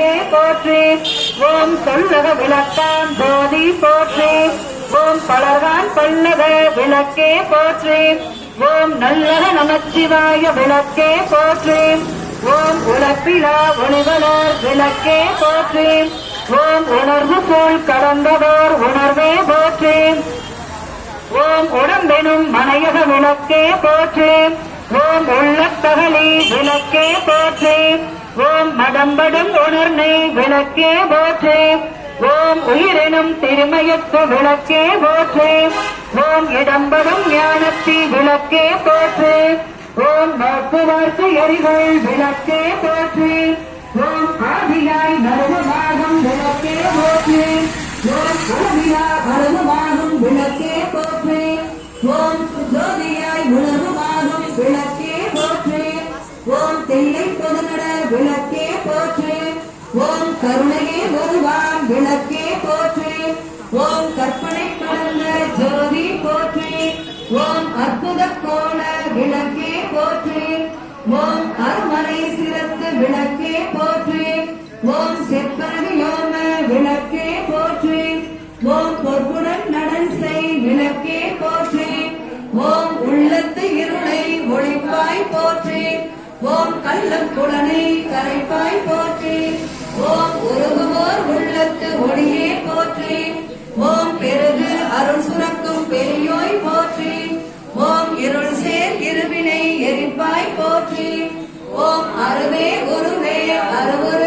விளக்கே போற்றி. ஓம் சொல்லக விளக்காம் போதி போற்றி. ஓம் பலர்கான் பல்லக விளக்கே போற்றி. ஓம் நல்லக நமச்சிவாய விளக்கே போற்றி. ஓம் உலப்பிலா ஒளிவலர் விளக்கே போற்றி. ஓம் உணர்வு போல் கடந்ததோர் உணர்வே போற்றி. ஓம் உடம்பெனும் மனையக விளக்கே போற்றி. ஓம் உள்ளத்தக அடம்படும் உணர்னை விளக்கே போற்றி. ஓம் உயிரினும் திருமயத்து விளக்கே போற்றி. ஓம் இடம்படும் ஞானத்தி விளக்கே போற்றி. ஓம் நோக்குவார்க்கு எரிகள் விளக்கே போற்றி. ஓம் ஆதியாய் நருவமாகும் விளக்கே போற்றி. ஓம் உலகிலா அருவமாகும் விளக்கே போற்றி. ஓம் ஜோதியாய் உணர்வுமாகும் விளக்கே போற்றி. ஓம் தில்லை பொதுநட விளக்கே ஓம் கருணையே வருவான் விளக்கே போற்றி. ஓம் கற்பனை கலந்த ஜோதி போற்றி. ஓம் அற்புத கோண விளக்கே போற்றி. ஓம் அருமனை சிறந்த விளக்கே போற்றி. ஓம் செப்பரவியோம விளக்கே போற்றி. ஓம் பொற்புடன் நடன்சை விளக்கே போற்றி. ஓம் உள்ளத்து இருளை ஒளிப்பாய் போற்றி. ஓம் கள்ளக்குடனை கரைப்பாய் இருவினை எரிப்பாய் போற்றி.